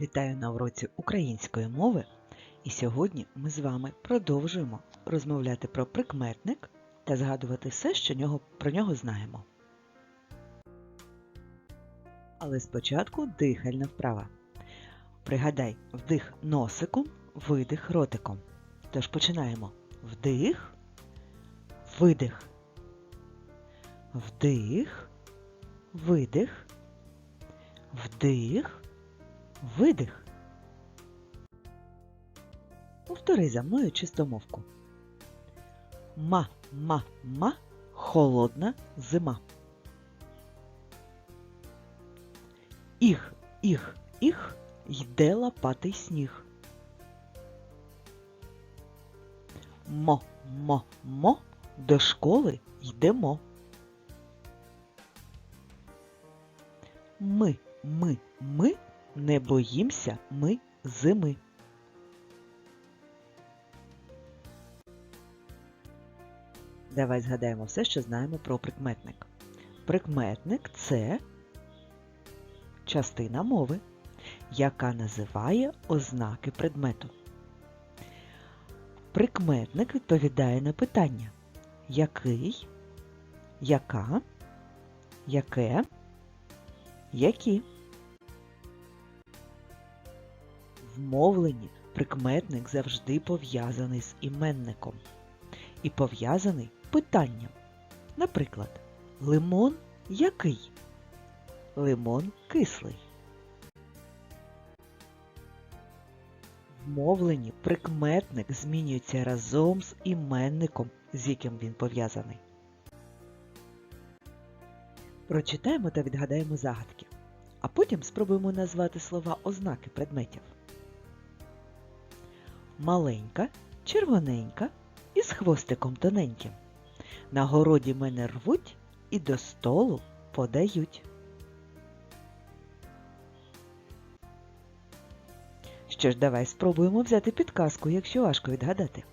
Вітаю на уроці української мови. І сьогодні ми з вами продовжуємо розмовляти про прикметник та згадувати все, що нього, про нього знаємо. Але спочатку дихальна вправа. Пригадай, вдих носиком, видих ротиком. Тож починаємо. Вдих, видих. Вдих, видих, вдих, видих. Повтори за мною чистомовку. Ма, ма, ма, холодна зима. Іх, іх, іх, йде лопатий сніг. Мо, мо, мо, до школи йдемо. Ми, ми, ми не боїмося ми зими. Давай згадаємо все, що знаємо про прикметник. Прикметник це частина мови, яка називає ознаки предмету. Прикметник відповідає на питання який, яка, яке, які. В мовленні прикметник завжди пов'язаний з іменником і пов'язаний питанням. Наприклад, лимон який? Лимон кислий. В мовленні прикметник змінюється разом з іменником, з яким він пов'язаний. Прочитаємо та відгадаємо загадки, а потім спробуємо назвати слова ознаки предметів. Маленька, червоненька і з хвостиком тоненьким. На городі мене рвуть і до столу подають. Що ж, давай спробуємо взяти підказку, якщо важко відгадати.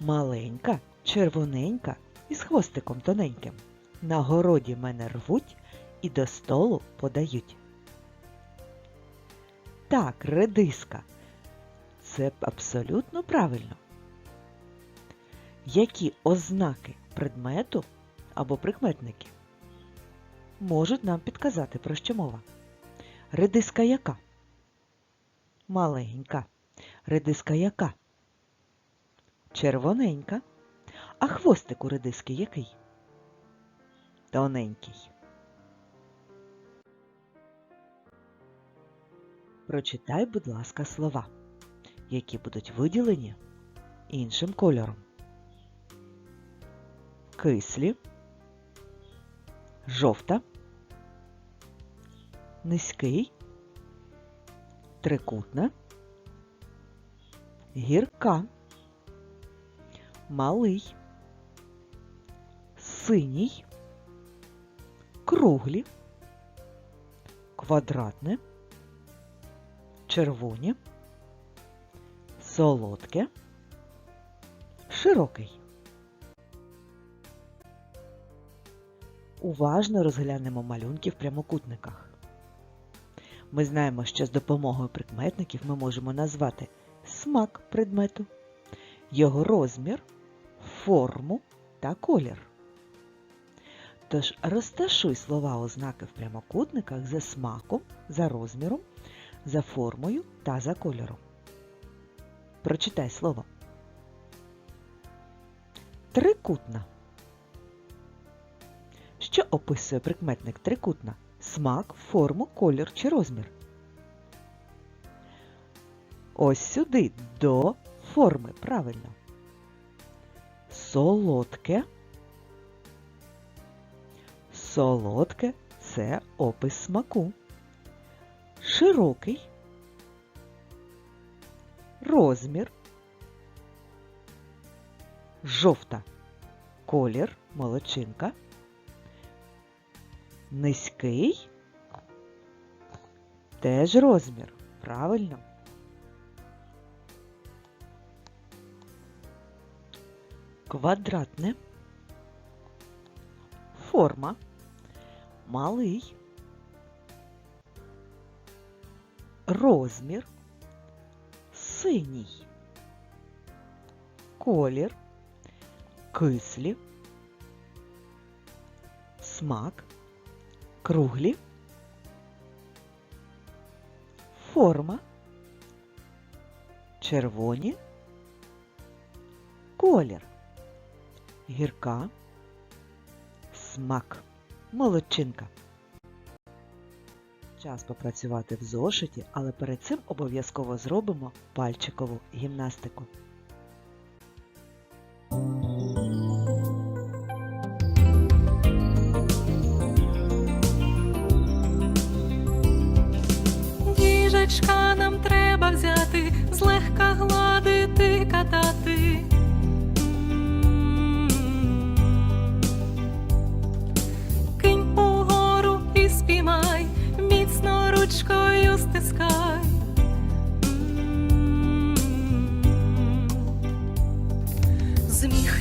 Маленька, червоненька і з хвостиком тоненьким. На городі мене рвуть і до столу подають. Так, редиска. Це абсолютно правильно. Які ознаки предмету або прикметники можуть нам підказати, про що мова? Редиска яка? Маленька. Редиска яка? Червоненька. А хвостик у редиски який? Тоненький. Прочитай, будь ласка, слова, які будуть виділені іншим кольором. Кислі, жовта, низький, трикутна, гірка, малий, синій, круглі, квадратне, червоні, солодке, широкий. Уважно розглянемо малюнки в прямокутниках. Ми знаємо, що з допомогою прикметників ми можемо назвати смак предмету, його розмір, форму та колір. Тож розташуй слова ознаки в прямокутниках за смаком, за розміром, за формою та за кольором. Прочитай слово. Трикутна. Що описує прикметник трикутна? Смак, форму, колір чи розмір. Ось сюди до форми. Правильно. Солодке. Солодке це опис смаку. Широкий. Розмір. Жовта. Колір, молочинка. Низький. Теж розмір. Правильно. Квадратне. Форма. Малий. розмір, синій, колір, кислі, смак, круглі, форма, червоні, колір, гірка, смак, молодчинка. Час попрацювати в зошиті, але перед цим обов'язково зробимо пальчикову гімнастику. Діжечка нам треба взяти, злегка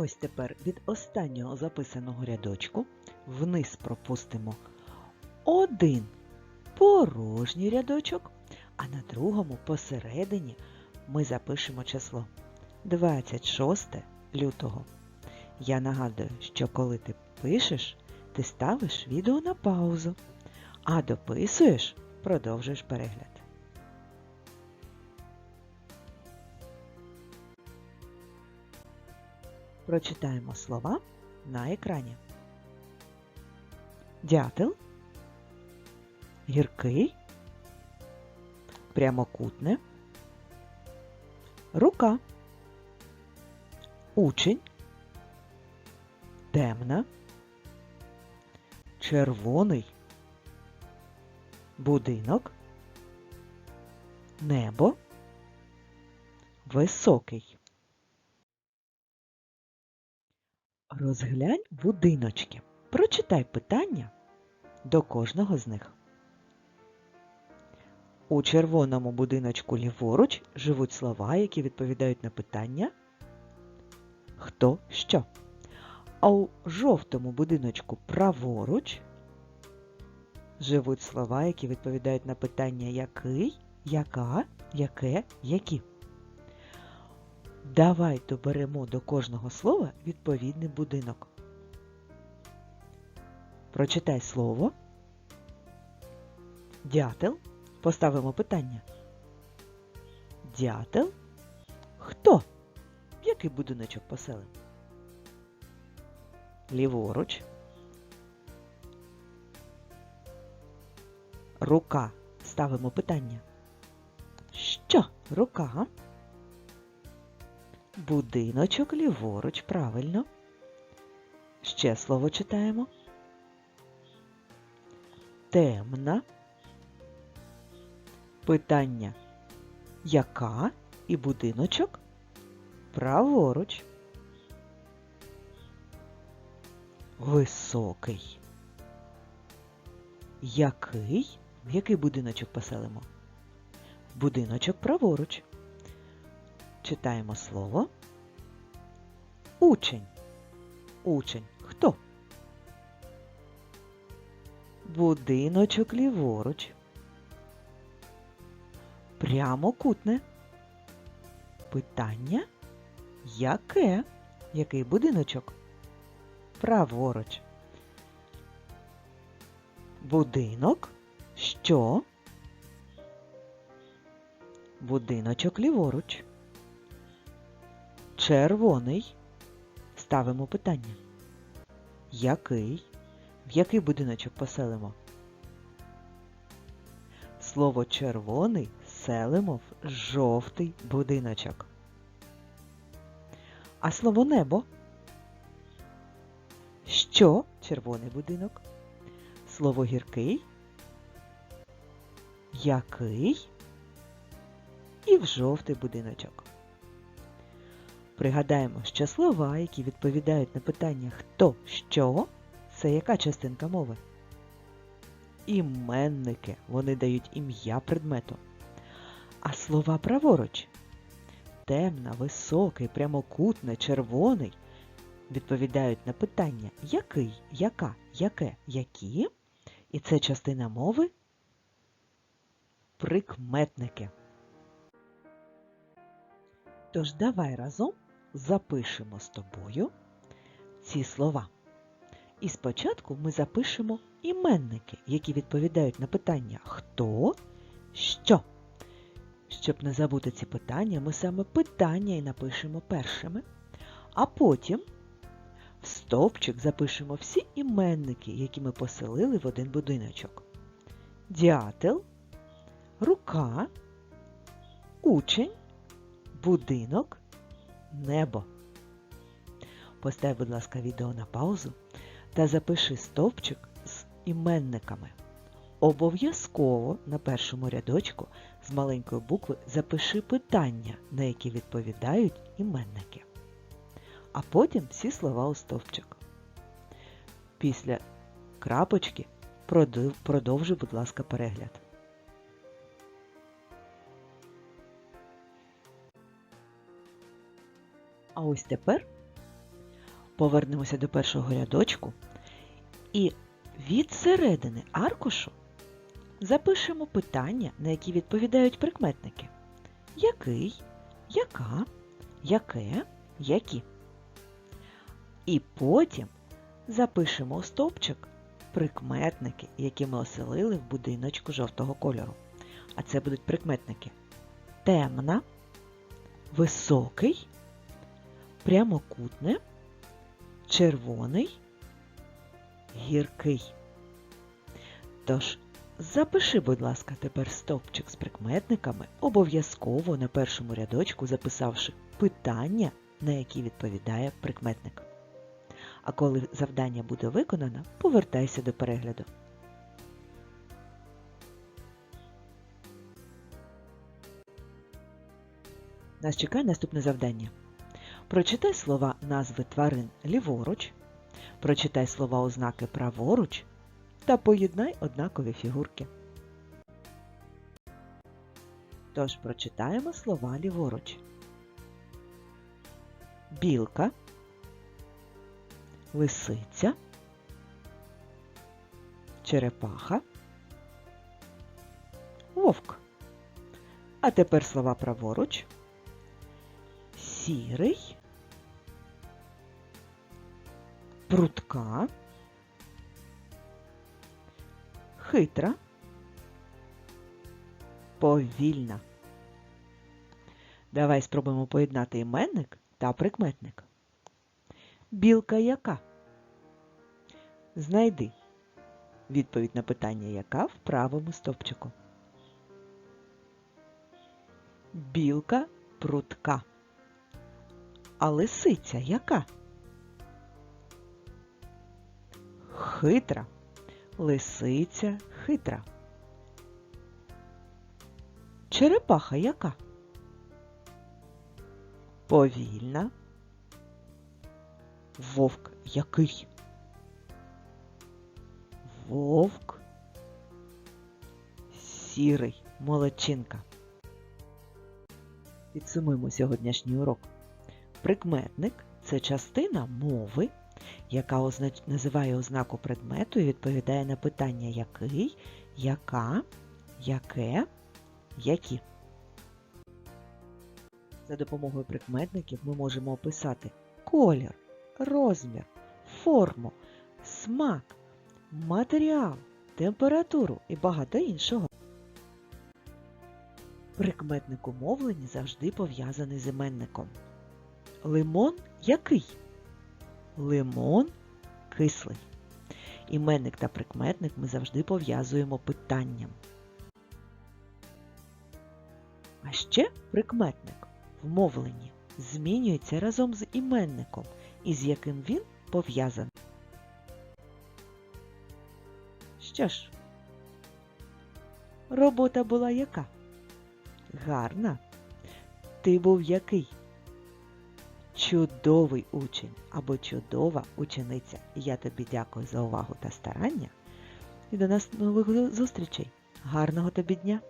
Ось тепер від останнього записаного рядочку вниз пропустимо один порожній рядочок, а на другому посередині ми запишемо число 26 лютого. Я нагадую, що коли ти пишеш, ти ставиш відео на паузу, а дописуєш, продовжуєш перегляд. Прочитаємо слова на екрані. Дятел, гіркий, прямокутне, рука, учень, темна, червоний, будинок, небо, високий. Розглянь будиночки. Прочитай питання до кожного з них. У червоному будиночку ліворуч живуть слова, які відповідають на питання хто що. А у жовтому будиночку праворуч живуть слова, які відповідають на питання який, яка, яке, які. Давай доберемо до кожного слова відповідний будинок. Прочитай слово. Дятел. Поставимо питання. Дятел. Хто? Який будиночок поселив? Ліворуч. Рука. Ставимо питання. Що? Рука? Будиночок ліворуч, правильно. Ще слово читаємо. Темна. Питання яка і будиночок праворуч. Високий. Який? В який будиночок поселимо? Будиночок праворуч. Читаємо слово. Учень. Учень. Хто? Будиночок ліворуч. Прямокутне. Питання яке? Який будиночок? Праворуч. Будинок. Що? Будиночок ліворуч. Червоний. Ставимо питання. Який? В який будиночок поселимо? Слово червоний селимо в жовтий будиночок. А слово небо? Що червоний будинок? Слово гіркий? Який? І в жовтий будиночок. Пригадаємо, що слова, які відповідають на питання хто, що, це яка частинка мови? Іменники. Вони дають ім'я предмету. А слова праворуч темна, високий, прямокутне, червоний відповідають на питання який, яка, яке, які. І це частина мови прикметники. Тож давай разом запишемо з тобою ці слова. І спочатку ми запишемо іменники, які відповідають на питання хто, що. Щоб не забути ці питання, ми саме питання і напишемо першими, а потім в стовпчик запишемо всі іменники, які ми поселили в один будиночок. Дятел, рука, учень, будинок, небо. Постав, будь ласка, відео на паузу та запиши стовпчик з іменниками. Обов'язково на першому рядочку з маленької букви запиши питання, на які відповідають іменники. А потім всі слова у стовпчик. Після крапочки продов- продовжуй, будь ласка, перегляд. А ось тепер повернемося до першого рядочку і від середини аркушу запишемо питання, на які відповідають прикметники. Який, яка, яке, які. І потім запишемо у стовпчик прикметники, які ми оселили в будиночку жовтого кольору. А це будуть прикметники темна, високий, прямокутне, червоний, гіркий. Тож, запиши, будь ласка, тепер стовпчик з прикметниками, обов'язково на першому рядочку записавши питання, на які відповідає прикметник. А коли завдання буде виконано, повертайся до перегляду. Нас чекає наступне завдання. Прочитай слова назви тварин ліворуч, прочитай слова ознаки праворуч та поєднай однакові фігурки. Тож прочитаємо слова ліворуч. Білка, лисиця, черепаха, вовк. А тепер слова праворуч. Сірий, прутка, хитра, повільна. Давай спробуємо поєднати іменник та прикметник. Білка яка? Знайди відповідь на питання яка в правому стовпчику. Білка прутка. А лисиця яка? Хитра. Лисиця хитра. Черепаха яка? Повільна. Вовк який? Вовк. Сірий молодчинка. Підсумуємо сьогоднішній урок. Прикметник це частина мови, яка означ... називає ознаку предмету і відповідає на питання який, яка, яке, які. За допомогою прикметників ми можемо описати колір, розмір, форму, смак, матеріал, температуру і багато іншого. Прикметник у завжди пов'язаний з іменником. Лимон який? Лимон кислий. Іменник та прикметник ми завжди пов'язуємо питанням. А ще прикметник в мовленні змінюється разом з іменником, із яким він пов'язаний. Що ж, робота була яка? Гарна. Ти був який? Чудовий учень або чудова учениця. Я тобі дякую за увагу та старання. І до нас нових зустрічей. Гарного тобі дня!